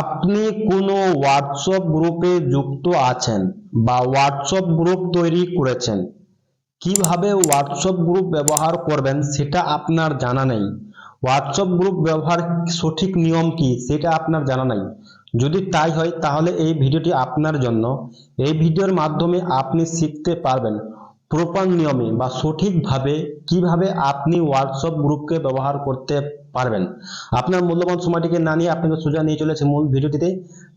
আপনি কোনো হোয়াটসঅ্যাপ গ্রুপে যুক্ত আছেন বা হোয়াটসঅ্যাপ গ্রুপ তৈরি করেছেন, কীভাবে হোয়াটসঅ্যাপ গ্রুপ ব্যবহার করবেন সেটা আপনার জানা নেই। হোয়াটসঅ্যাপ গ্রুপ ব্যবহার সঠিক নিয়ম কি সেটা আপনার জানা নাই। যদি তাই হয় তাহলে এই ভিডিওটি আপনার জন্য। এই ভিডিওর মাধ্যমে আপনি শিখতে পারবেন প্রপার নিয়মে বা সঠিকভাবে কীভাবে আপনি হোয়াটসঅ্যাপ গ্রুপকে ব্যবহার করতে পারবেন। আপনার মূল্যবান সময়টিকে না নিয়ে আপনাকে সোজা নিয়ে চলেছে মূল ভিডিওটিতে।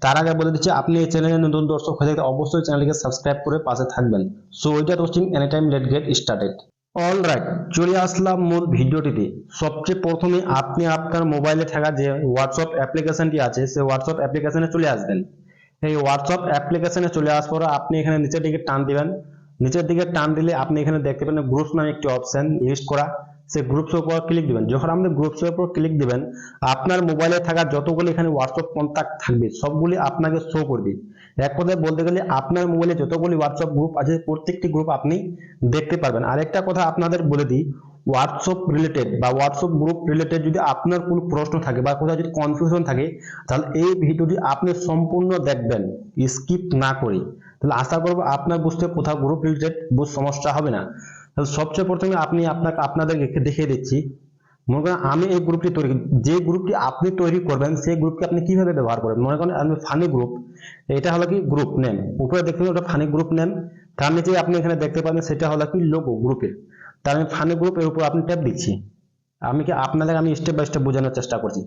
তার আগে বলে দিচ্ছি, আপনি এই চ্যানেলে নতুন দর্শক হয়ে থাকলে অবশ্যই চ্যানেলটিকে সাবস্ক্রাইব করে পাশে থাকবেন। So without watching any time let get started all right চলে আসলাম মূল ভিডিওটিতে। সবচেয়ে প্রথমে আপনি আপনার মোবাইলে থাকা যে হোয়াটসঅ্যাপ অ্যাপ্লিকেশনটি আছে, সেই হোয়াটসঅ্যাপ অ্যাপ্লিকেশনে চলে আসবেন। এই হোয়াটসঅ্যাপ অ্যাপ্লিকেশনে চলে আসার পর আপনি এখানে নিচের দিকে টান দিবেন। নিচের দিকে টান দিলে আপনি এখানে দেখতে পাবেন গ্রুপস নামে একটি অপশন লিস্ট করা। সেই গ্রুপস উপর ক্লিক দিবেন। যখন আপনি গ্রুপস উপর ক্লিক দিবেন, আপনার মোবাইলে থাকা যতগুলি এখানে হোয়াটসঅ্যাপ কন্ট্যাক্ট থাকবে, সবগুলি আপনাকে শো করবে। এক কথায় বলতে গেলে আপনার মোবাইলে যতগুলি হোয়াটসঅ্যাপ গ্রুপ আছে, প্রত্যেকটি গ্রুপ আপনি দেখতে পারবেন। আরেকটা কথা আপনাদের বলে দিই হোয়াটসঅ্যাপ রিলেটেড বা হোয়াটসঅ্যাপ গ্রুপ রিলেটেড যদি আপনার কোনো প্রশ্ন থাকে বা কোথাও যদি কনফিউশন থাকে, তাহলে এই ভিডিওটি আপনি সম্পূর্ণ দেখবেন স্কিপ না করে। তাহলে আশা করব আপনার বুঝতে কোথাও গ্রুপ রিলেটেড সমস্যা হবে না। তাহলে সবচেয়ে প্রথমে আপনি আপনাকে, আপনাদেরকে দেখিয়ে দিচ্ছি। মনে করেন আমি এই গ্রুপটি তৈরি, যে গ্রুপটি আপনি তৈরি করবেন, সেই গ্রুপকে আপনি কীভাবে ব্যবহার করবেন? মনে করেন আমি ফানি গ্রুপ এটা হলো কি গ্রুপ নেম উপরে দেখতে পাবেন ওটা ফানি গ্রুপ নেম তার নিচে আপনি এখানে দেখতে পাবেন সেটা হলো কি লোগো গ্রুপের তার আমি ফানি গ্রুপ এর উপর আপনি ট্যাপ দিচ্ছি। আমি কি আপনাদের আমি স্টেপ বাই স্টেপ বোঝানোর চেষ্টা করছি।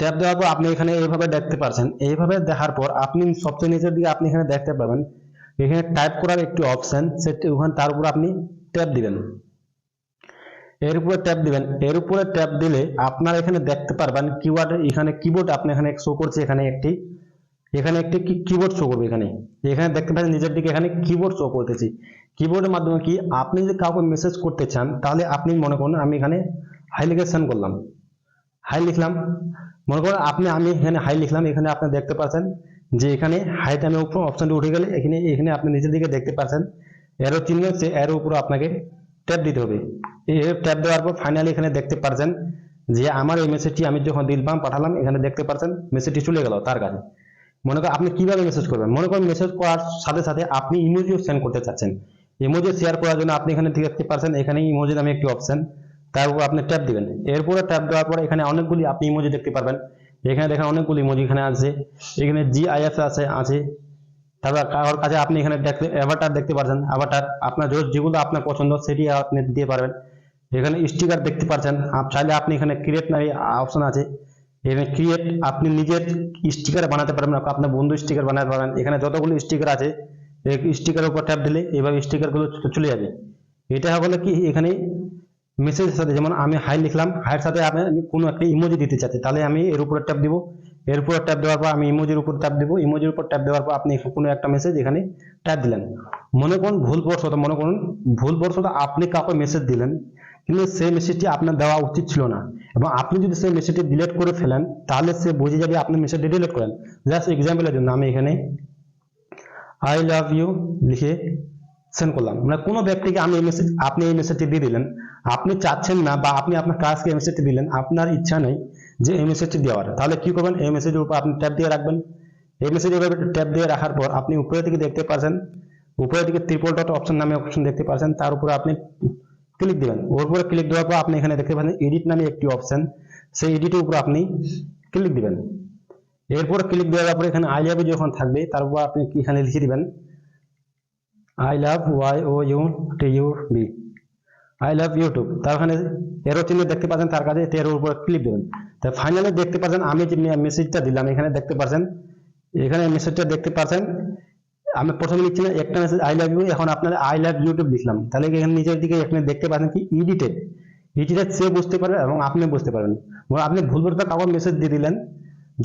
ট্যাপ দেওয়ার পর আপনি এখানে এইভাবে দেখতে পাচ্ছেন এইভাবে দেখার পর আপনি সবচেয়ে নিচের দিকে আপনি এখানে দেখতে পাবেন। এখানে টাইপ করার একটি অপশন সেটি ওখানে তার উপর আপনি ট্যাপ দিবেন। এর উপরে ট্যাপ দিবেন। এর উপরে ট্যাপ দিলে আপনার এখানে দেখতে পারবেন কিওয়ার্ড এখানে কিবোর্ড আপনি এখানে শো করছে এখানে একটি এখানে একটি কিবোর্ড শো করবে এখানে। এখানে দেখতে পাচ্ছেন নিজের দিকে এখানে কিবোর্ড শো করতেছি। কিবোর্ডের মাধ্যমে কি আপনি যদি কাউকে মেসেজ করতে চান, তাহলে আপনি মনে করুন আমি এখানে হাই লিখে সেন্ড করলাম। হাই লিখলাম। মনে করুন আপনি, আমি এখানে হাই লিখলাম, এখানে আপনি দেখতে পাচ্ছেন যে এখানে হাইট আমি উপর অপশনটি উঠে গেলে এখানে এখানে আপনি নিচের দিকে দেখতে পাচ্ছেন এরো চিহ্ন সে এরো উপর আপনাকে ট্যাপ দিতে হবে। এই ট্যাপ দেওয়ার পর ফাইনালি এখানে দেখতে পাচ্ছেন যে আমার এই মেসেজটি আমি যখন দিলাম পাঠালাম, এখানে দেখতে পাচ্ছেন মেসেজটি চলে গেল তার কাছে। মনে করেন আপনি কীভাবে মেসেজ করবেন? মনে করেন মেসেজ করার সাথে সাথে আপনি ইমোজিও সেন্ড করতে চাচ্ছেন। ইমোজি শেয়ার করার জন্য আপনি এখানে দেখতে পাচ্ছেন এখানে ইমোজি নামে একটি অপশন তার উপর আপনি ট্যাপ দিবেন। এরপরে ট্যাপ দেওয়ার পরে এখানে অনেকগুলি আপনি ইমোজি দেখতে পারবেন। এখানে দেখেন অনেকগুলি ইমোজি এখানে আছে। এখানে জিআইএফ আছে আছে। তারপর কারোর কাছে আপনি এখানে দেখতে অ্যাভাটার দেখতে পাচ্ছেন অ্যাভাটার আপনার যেগুলো আপনার পছন্দ সেটি আপনি দিয়ে পারবেন। এখানে স্টিকার দেখতে পাচ্ছেন আপ- চাইলে আপনি এখানে ক্রিয়েট নামে অপশন আছে। এখানে ক্রিয়েট আপনি নিজের স্টিকার বানাতে পারবেন। আপনার বন্ধু স্টিকার বানাতে পারবেন। এখানে যতগুলো স্টিকার আছে এই স্টিকারের উপর ট্যাপ দিলে এইভাবে স্টিকারগুলো চলে যাবে। এটা হলো কি? এখানে মেসেজের সাথে, যেমন আমি হাই লিখলাম হাইয়ের সাথে আমি কোনো একটা ইমোজি দিতে চাচ্ছি, তাহলে আমি এর উপরে ট্যাপ দিব। এর উপরে ট্যাপ দেওয়ার পর আমি ইমোজির উপর ট্যাপ দিব ইমোজির উপর ট্যাপ দেওয়ার পর আপনি কোনো একটা মেসেজ এখানে ট্যাপ দিলেন। মনে করুন ভুলবশত, মনে করুন ভুলবশত আপনি কাউকে মেসেজ দিলেন, কিন্তু সেই মেসেজটি আপনার দেওয়া উচিত ছিল না। এবং আপনি যদি সেই মেসেজটি ডিলিট করে ফেলেন, তাহলে সে বুঝে যাবে আপনি মেসেজটি ডিলিট করেন। জাস্ট এক্সাম্পলের জন্য আমি এখানে আই লাভ ইউ লিখে সেন্ড করলাম। মানে কোনো ব্যক্তিকে আমি এই মেসেজ আপনি এই মেসেজটি দিয়ে দিলেন আপনি চাচ্ছেন না বা আপনি আপনার কাজকে এই মেসেজটি দিলেন, আপনার ইচ্ছা নেই যে এই মেসেজটি দেওয়ার। তাহলে কি করবেন? মেসেজের উপর আপনি ট্যাপ দিয়ে রাখবেন। মেসেজ এভাবে ট্যাপ দিয়ে রাখার পর আপনি উপরে দিকে দেখতে পাচ্ছেন উপরে দিকে ত্রিপল ডট অপশন নামে অপশন দেখতে পাচ্ছেন তার উপরে আপনি ক্লিক দিবেন। ওর উপরে ক্লিক দেওয়ার পর আপনি এখানে দেখতে পাচ্ছেন এডিট নামে একটি অপশন সেই এডিটের উপর আপনি ক্লিক দিবেন। এরপর ক্লিক দেওয়ার পর এখানে আই লাভ যখন থাকবে, তার উপর আপনি এখানে লিখে দিবেন? I love Y O U T U B I love YouTube তার ওখানে এরো চিহ্ন দেখতে পাচ্ছেন, তার কাছে তেরোর উপর ক্লিক দেবেন। তা ফাইনালি দেখতে পাচ্ছেন, আমি যে মেসেজটা দিলাম, এখানে দেখতে পাচ্ছেন, এখানে মেসেজটা দেখতে পাচ্ছেন, আমি প্রথমে লিখছি না, একটা মেসেজ আই লাভ ইউ এখন আপনার আই লাভ ইউটিউব লিখলাম। তাহলে এখানে নিচের দিকে এখানে দেখতে পাচ্ছেন কি? ইডিটেড ইডিটেড সে বুঝতে পারবে এবং আপনি বুঝতে পারবেন। আপনি ভুলবশত কাউকে মেসেজ দিয়ে দিলেন,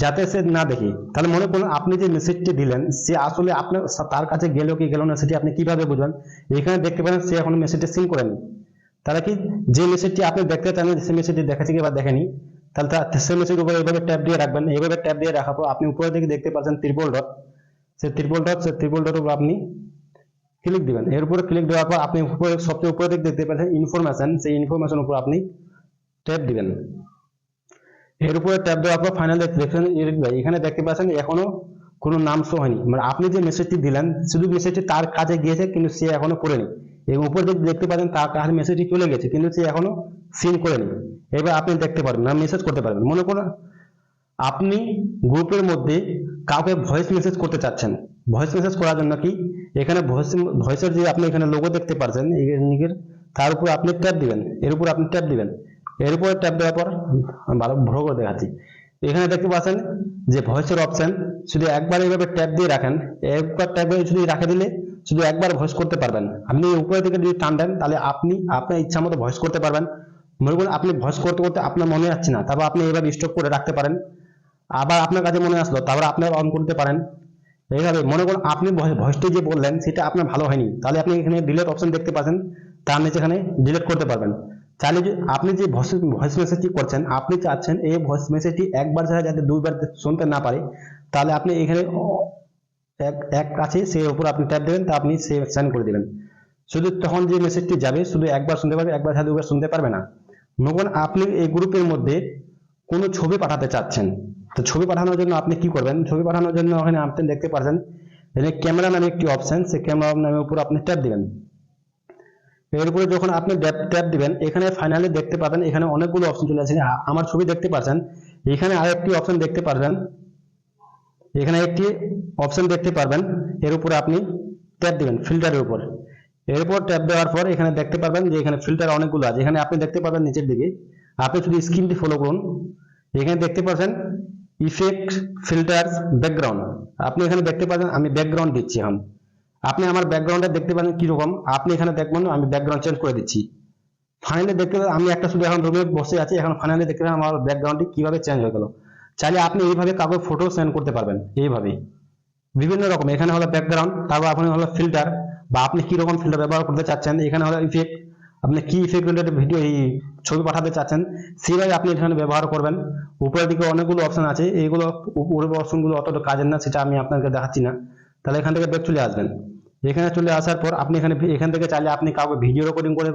যাতে সে না দেখে। তাহলে মনে করুন, আপনি যে মেসেজটি দিলেন, সে আসলে আপনার, তার কাছে গেল কি গেল না, সেটি আপনি কীভাবে বুঝবেন এখানে দেখতে পারেন সে এখন মেসেজটা সিন করেনি। তাহলে কি যে মেসেজটি আপনি দেখতে চান সে মেসেজটি দেখাচ্ছে কি বা দেখেনি, তাহলে তা- সে মেসেজের উপর এইভাবে ট্যাপ দিয়ে রাখবেন। এইভাবে ট্যাপ দিয়ে রাখার পর আপনি উপরের দিকে দেখতে পাচ্ছেন ত্রিপল ডট সে ত্রিপল ডট সে ত্রিপল ডট উপর আপনি ক্লিক দিবেন। এর উপরে ক্লিক দেওয়ার পর আপনি উপরে, সবচেয়ে উপরে দিকে দেখতে পাচ্ছেন ইনফরমেশন সেই ইনফরমেশন উপর আপনি ট্যাপ দিবেন। এর উপরে ট্যাপ দেওয়ার পর ফাইনাল দেখবেন এখানে দেখতে পাচ্ছেন এখনও কোনো নাম শো হয়নি। মানে আপনি যে মেসেজটি দিলেন, শুধু মেসেজটি তার কাছে গিয়েছে, কিন্তু সে এখনও পড়েনি। এবং উপরে যদি দেখতে পাচ্ছেন তার মেসেজটি চলে গেছে, কিন্তু সে এখনও সিন করেনি। এবার আপনি দেখতে পারবেন, না মেসেজ করতে পারবেন। মনে করুন, আপনি গ্রুপের মধ্যে কাউকে ভয়েস মেসেজ করতে চাচ্ছেন। ভয়েস মেসেজ করার জন্য কি? এখানে ভয়েস ভয়েসের যে আপনি এখানে লোগো দেখতে পাচ্ছেন তার উপর আপনি ট্যাপ দিবেন। এর উপর আপনি ট্যাপ দিবেন। এর উপরে ট্যাপ দেওয়ার পর ভালো ভ্রো করে দেখাচ্ছি। এখানে দেখতে পাচ্ছেন যে ভয়েসের অপশন শুধু একবার এইভাবে ট্যাপ দিয়ে রাখেন। একবার ট্যাপ দিয়ে শুধু রাখে দিলে শুধু একবার ভয়েস করতে পারবেন। আপনি উপরে থেকে যদি টান দেন, তাহলে আপনি আপনার ইচ্ছা মতো ভয়েস করতে পারবেন। মনে করুন আপনি ভয়েস করতে করতে আপনার মনে আসছে না, তারপর আপনি এইভাবে স্টপ করে রাখতে পারেন। আবার আপনার কাছে মনে আসলো, তারপর আপনি অন করতে পারেন। এইভাবে মনে করুন আপনি ভয়েসটি যে বললেন, সেটা আপনার ভালো হয়নি। তাহলে আপনি এখানে ডিলেট অপশন দেখতে পাচ্ছেন, তার নিচে এখানে ডিলিট করতে পারবেন। তাহলে যে আপনি যে ভয়েস মেসেজটি করছেন, আপনি চাচ্ছেন এই ভয়েস মেসেজটি একবার ছাড়া যাতে দুইবার শুনতে না পারে, তাহলে আপনি এখানে এক এক আছে সেই উপর আপনি ট্যাপ দেবেন, তা আপনি সে সেন্ড করে দিবেন। শুধু তখন যে মেসেজটি যাবে, শুধু একবার শুনতে পারবে, একবার ছাড়া দুবার শুনতে পারবে না। মনে আপনি এই গ্রুপের মধ্যে কোনো ছবি পাঠাতে চাচ্ছেন। তো ছবি পাঠানোর জন্য আপনি কি করবেন? ছবি পাঠানোর জন্য ওখানে আপনি দেখতে পাচ্ছেন এখানে ক্যামেরা নামে একটি অপশন সেই ক্যামেরা নামের উপর আপনি ট্যাপ দিবেন। এর উপরে যখন আপনি ট্যাপ দিবেন, এখানে ফাইনালি দেখতে পাবেন, এখানে অনেকগুলো অপশন চলে আসে আমার ছবি দেখতে পাচ্ছেন এখানে আরেকটি অপশন দেখতে পারবেন। এখানে একটি অপশন দেখতে পারবেন। এর উপরে আপনি ট্যাপ দিবেন ফিল্টারের উপর এর উপর। ট্যাপ দেওয়ার পর এখানে দেখতে পারবেন যে এখানে ফিল্টার অনেকগুলো আছে। এখানে আপনি দেখতে পারবেন নিচের দিকে। আপনি শুধু স্ক্রিনটি ফলো করুন। এখানে দেখতে পাচ্ছেন ইফেক্ট ফিল্টার ব্যাকগ্রাউন্ড আপনি এখানে দেখতে পাচ্ছেন আমি ব্যাকগ্রাউন্ড দিচ্ছি এখন। আপনি আমার ব্যাকগ্রাউন্ডে দেখতে পাচ্ছেন কীরকম? আপনি এখানে দেখবেন আমি ব্যাকগ্রাউন্ড চেঞ্জ করে দিচ্ছি। ফাইনালি দেখতে পাবেন আমি একটা শুধু এখন রুমে বসে আছি। এখন ফাইনালি দেখতে পাবেন আমার ব্যাকগ্রাউন্ডটি কীভাবে চেঞ্জ হয়ে গেল। চাইলে আপনি এইভাবে কাউকে ফটো সেন্ড করতে পারবেন এইভাবে বিভিন্ন রকম, এখানে হলো ব্যাকগ্রাউন্ড তারপর আপনি হলো ফিল্টার বা আপনি কি রকম ফিল্টার ব্যবহার করতে চাচ্ছেন, এখানে হলো ইফেক্ট আপনি কি ইফেক্ট ভিডিও এই ছবি পাঠাতে চাচ্ছেন, সেভাবে আপনি এখানে ব্যবহার করবেন। উপরের দিকে অনেকগুলো অপশন আছে, এইগুলো, উপরের অপশনগুলো অতটা কাজের না, সেটা আমি আপনাকে দেখাচ্ছি না। তাহলে এখান থেকে ব্যাক চলে আসবেন। এখানে চলে আসার পর আপনি এখানে, এখান থেকে চাইলে আপনি কাউকে ভিডিও রেকর্ডিং করে,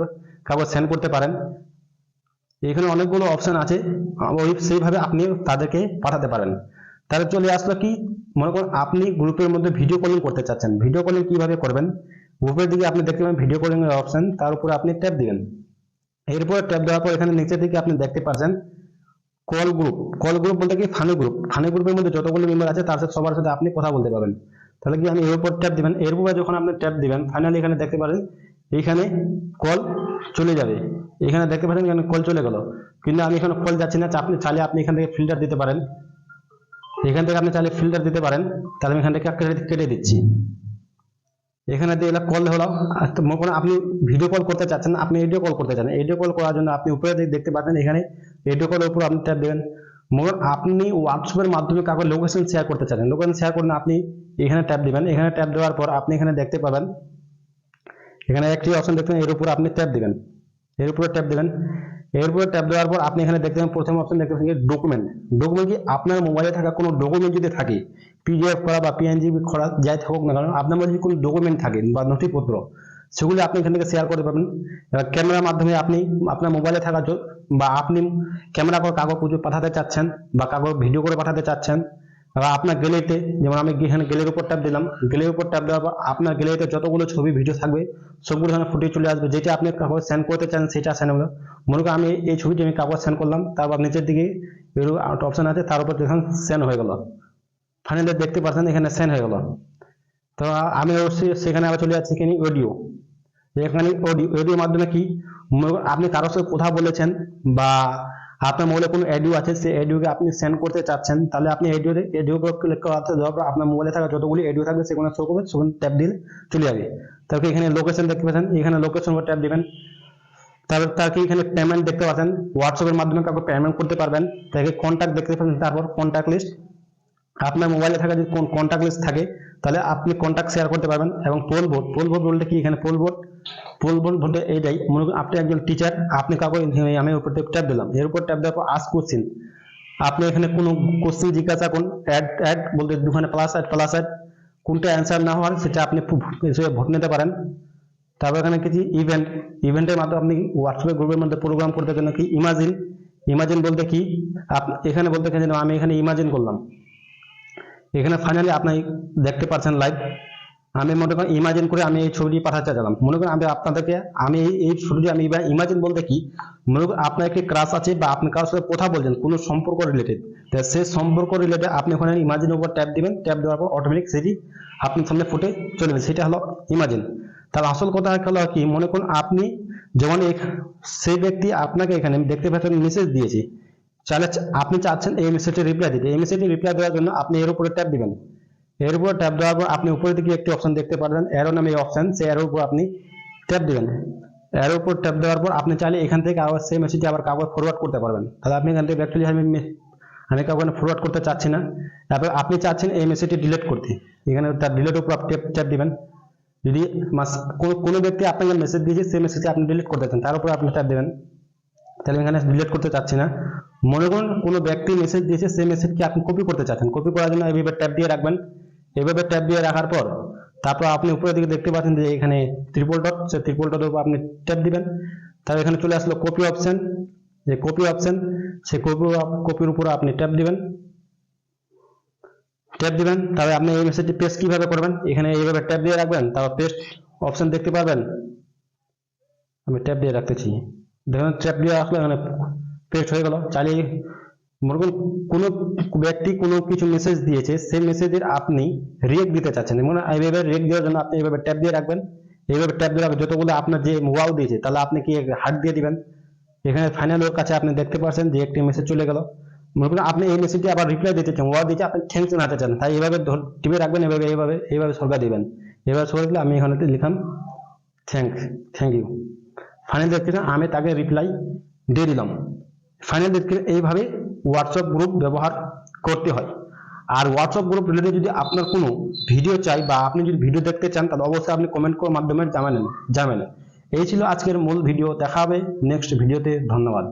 কাউকে সেন্ড করতে পারেন। এখানে অনেকগুলো অপশন আছে। ওই সেইভাবে আপনি তাদেরকে পাঠাতে পারেন। তাহলে চলে আসলো কি, মনে করুন আপনি গ্রুপের মধ্যে ভিডিও কলিং করতে চাচ্ছেন। ভিডিও কলিং কীভাবে করবেন? গ্রুপের দিকে আপনি দেখতে পাবেন ভিডিও কলিং এর অপশন তার উপরে আপনি ট্যাপ দিবেন। এরপর ট্যাপ দেওয়ার পর এখানে নিচের দিকে আপনি দেখতে পাচ্ছেন কল গ্রুপ কল গ্রুপ বলতে কি ফানি গ্রুপ ফানি গ্রুপের মধ্যে যতগুলো মেম্বার আছে, তার সাথে সবার সাথে আপনি কথা বলতে পারবেন। তাহলে কি আমি এর উপর ট্যাপ দিবেন? এর উপরে যখন আপনি ট্যাপ দিবেন ফাইনালি এখানে দেখতে পারেন এইখানে কল চলে যাবে। এখানে দেখতে পারেন এখানে কল চলে গেল। কিন্তু আমি এখানে কল যাচ্ছি না। আপনি চাইলে আপনি এখান থেকে ফিল্টার দিতে পারেন। এখান থেকে আপনি চাইলে ফিল্টার দিতে পারেন। তাহলে আমি এখান থেকে কেটে- দিচ্ছি এখানে দিয়ে কল হলো। মনে করুন আপনি ভিডিও কল করতে চাচ্ছেন আপনি এডিও কল করতে চান এডিও কল করার জন্য আপনি উপরে দেখতে পাচ্ছেন এখানে এডিও কলের উপর আপনি ট্যাপ দেবেন। মনে আপনি হোয়াটসঅ্যাপের মাধ্যমে কাউকে লোকেশন শেয়ার করতে চান লোকেশন শেয়ার করলে আপনি এখানে ট্যাপ দিবেন। এখানে ট্যাপ দেওয়ার পর আপনি এখানে দেখতে পাবেন এখানে একটি অপশন দেখবেন এর উপর আপনি ট্যাপ দিবেন। এর উপরে ট্যাপ দিবেন। এর উপরে ট্যাপ দেওয়ার পর আপনি এখানে দেখতে প্রথম অপশন দেখতে পাবেন ডকুমেন্ট ডকুমেন্ট কি আপনার মোবাইলে থাকা কোনো ডকুমেন্ট যদি থাকে পিডিএফ করা বা পিএনজি করা যাই থাকুক না কারণ আপনার মধ্যে কোনো ডকুমেন্ট থাকে বা নথিপত্র, সেগুলি আপনি এখান থেকে শেয়ার করতে পারবেন। ক্যামেরার মাধ্যমে আপনি আপনার মোবাইলে থাকা বা আপনি ক্যামেরা করে কাগজ পুজো পাঠাতে চাচ্ছেন বা কাগজ ভিডিও করে পাঠাতে চাচ্ছেন আপনার গ্যালারিতে যেমন আমি এখানে গ্যালারির উপর ট্যাপ দিলাম গ্যালারির উপর ট্যাপ দেওয়ার পর আপনার গ্যালারিতে যতগুলো ছবি ভিডিও থাকবে, সবগুলো এখানে ফুটে চলে আসবে। যেটা আপনি কাগজ সেন্ড করতে চান, সেটা সেন্ড হবে। মনে করেন আমি এই ছবিটি আমি কাগজ সেন্ড করলাম, তারপর নিচের দিকে এরকম অপশন আছে, তার উপর দেখুন সেন্ড হয়ে গেল। ফাইনালি দেখতে পাচ্ছেন এখানে সেন্ড হয়ে গেল। তো আমি অবশ্যই সেখানে আবার চলে যাচ্ছি, এখানে অডিও এখানে অডিও অডিওর মাধ্যমে কি? আপনি কারোর সাথে কথা বলেছেন বা আপনার মোবাইলে কোনো অডিও আছে? সেই অডিওকে আপনি সেন্ড করতে চাচ্ছেন, তাহলে আপনি অডিও অডিও ক্লিক করাতে দেওয়ার পর আপনার মোবাইলে থাকা যতগুলি অডিও থাকবে সেগুলো শো করবে সেগুলো ট্যাপ দিলে চলে যাবে। তারপরে এখানে লোকেশন দেখতে পাচ্ছেন, এখানে লোকেশন ট্যাপ দিবেন। তারপর তাকে এখানে পেমেন্ট দেখতে পাচ্ছেন হোয়াটসঅ্যাপের মাধ্যমে কাউকে পেমেন্ট করতে পারবেন। তাকে কন্ট্যাক্ট দেখতে পাচ্ছেন, তারপর কন্ট্যাক্ট লিস্ট আপনার মোবাইলে থাকা যদি কোন কন্ট্যাক্ট লিস্ট থাকে, তাহলে আপনি কন্ট্যাক্ট শেয়ার করতে পারবেন এবং পোল ভোট পোল ভোট বলতে কি এখানে পোল ভোট ভোট বলতে এইটাই মনে করুন আপনি একজন টিচার আপনি কাউকে আমি উপর ট্যাপ দিলাম। এর উপর ট্যাপ দেওয়ার পর আস কোশ্চিন আপনি এখানে কোনো কোশ্চিন জিজ্ঞাসা করুন অ্যাড অ্যাড বলতে দুখানে প্লাস অ্যাড প্লাস অ্যাড কোনটা অ্যান্সার না হওয়ার সেটা আপনি হিসেবে ভোট নিতে পারেন। তারপর এখানে কিছু ইভেন্ট ইভেন্টের মাধ্যমে আপনি হোয়াটসঅ্যাপ গ্রুপের মধ্যে প্রোগ্রাম করতে জন্য কি? ইমাজিন ইমাজিন বলতে কি? এখানে বলতে আমি এখানে ইমাজিন করলাম। এখানে ফাইনালি আপনি দেখতে পাচ্ছেন লাইভ আমি মনে করেন ইমাজিন করে আমি এই ছবিটি পাঠাতে চাইলাম মনে করেন আমি আপনাদেরকে, আমি এই ছবিটি আমি ইমাজিন বলতে কি, মনে করেন আপনার একটি ক্রাশ আছে বা আপনি কারোর সাথে কথা বলছেন, কোনো সম্পর্ক রিলেটেড সেই সম্পর্ক রিলেটেড আপনি ওখানে ইমাজিনের উপর ট্যাপ দিবেন ট্যাপ দেওয়ার পর অটোমেটিক সেটি আপনার সামনে ফুটে চলে যাবে, সেটা হলো ইমাজিন তার আসল কথা হলো কি, মনে করুন আপনি যেমন সেই ব্যক্তি আপনাকে এখানে দেখতে পাচ্ছেন মেসেজ দিয়েছে। চাইলে আপনি চাচ্ছেন এই মেসেজটি রিপ্লাই দিতে। এই মেসেজটি রিপ্লাই দেওয়ার জন্য আপনি এর উপরে ট্যাপ দিবেন। এর উপর ট্যাপ দেওয়ার পর আপনি উপরের দিকে একটি অপশন দেখতে পারবেন। অ্যারো নামে অপশন সেই অ্যারোর উপর আপনি ট্যাপ দিবেন। অ্যারোর উপর ট্যাপ দেওয়ার পর আপনি চাইলে এখান থেকে আবার সেই মেসেজটি আবার কাগজ ফরওয়ার্ড করতে পারবেন। তাহলে আপনি এখান থেকে অ্যাকচুয়ালি আমি আমি কাউকে ফরওয়ার্ড করতে চাচ্ছি না। তারপর আপনি চাচ্ছেন এই মেসেজটি ডিলিট করতে। এখানে তার ডিলিট উপর ট্যাপ ট্যাপ দিবেন। যদি কোনো ব্যক্তি আপনাকে মেসেজ দিয়েছে, সেই মেসেজটি আপনি ডিলিট করতে চান তার উপর আপনি ট্যাপ দেবেন। তাহলে এখানে ডিলিট করতে চাচ্ছি না। মনে করুন কোনো ব্যক্তি মেসেজ দিয়েছে, সেই মেসেজকে আপনি কপি করতে চাচ্ছেন। কপি করার জন্য এইভাবে ট্যাপ দিয়ে রাখবেন। এইভাবে ট্যাপ দিয়ে রাখার পর, তারপর আপনি উপরের দিকে দেখতে পাচ্ছেন যে এখানে ত্রিপল ডট সেই ত্রিপল ডটের উপর আপনি ট্যাপ দিবেন। তাহলে এখানে চলে আসলো কপি অপশন যে কপি অপশন সেই কপি কপির উপর আপনি ট্যাপ দিবেন। ট্যাপ দিবেন, তাহলে আপনি এই মেসেজটি পেস্ট কীভাবে করবেন? এখানে এইভাবে ট্যাপ দিয়ে রাখবেন, তারপর পেস্ট অপশন দেখতে পারবেন। আমি ট্যাপ দিয়ে রাখতেছি। দেখুন ট্যাপ দিয়ে রাখলে এখানে পেস্ট হয়ে গেল। চালিয়ে মনে করুন কোনো ব্যক্তি কোনো কিছু মেসেজ দিয়েছে সেই মেসেজের আপনি রিয়েক্ট দিতে চাচ্ছেন মানে এইভাবে রিয়েক্ট দেওয়ার জন্য আপনি এইভাবে ট্যাপ দিয়ে রাখবেন। এইভাবে ট্যাপ দিয়ে রাখবেন। যতগুলো আপনার যে ওয়াও দিয়েছে, তাহলে আপনি কি হার্ট দিয়ে দিবেন? এখানে ফাইনাল ওর কাছে আপনি দেখতে পাচ্ছেন যে একটি মেসেজ চলে গেল। মনে করুন আপনি এই মেসেজটি আবার রিপ্লাই দিতে চান ওয়াও দিতে আপনি থ্যাংকস জানাতে চান। তাই এইভাবে টিপে রাখবেন এভাবে এইভাবে এইভাবে সরকার দিবেন। এভাবে সরে দিলে আমি এখানে লিখাম থ্যাংক থ্যাংক ইউ ফাইনাল দেখতে আমি তাকে রিপ্লাই দিয়ে দিলাম। ফাইনাল দেখতে এইভাবে হোয়াটসঅ্যাপ গ্রুপ ব্যবহার করতে হয়। আর হোয়াটসঅ্যাপ গ্রুপ রিলেটেড যদি আপনার কোনো ভিডিও চাই বা আপনি যদি ভিডিও দেখতে চান, তাহলে অবশ্যই আপনি কমেন্ট করার মাধ্যমে জানালেন, জানাবেন। এই ছিল আজকের মূল ভিডিও দেখা হবে নেক্সট ভিডিওতে ধন্যবাদ।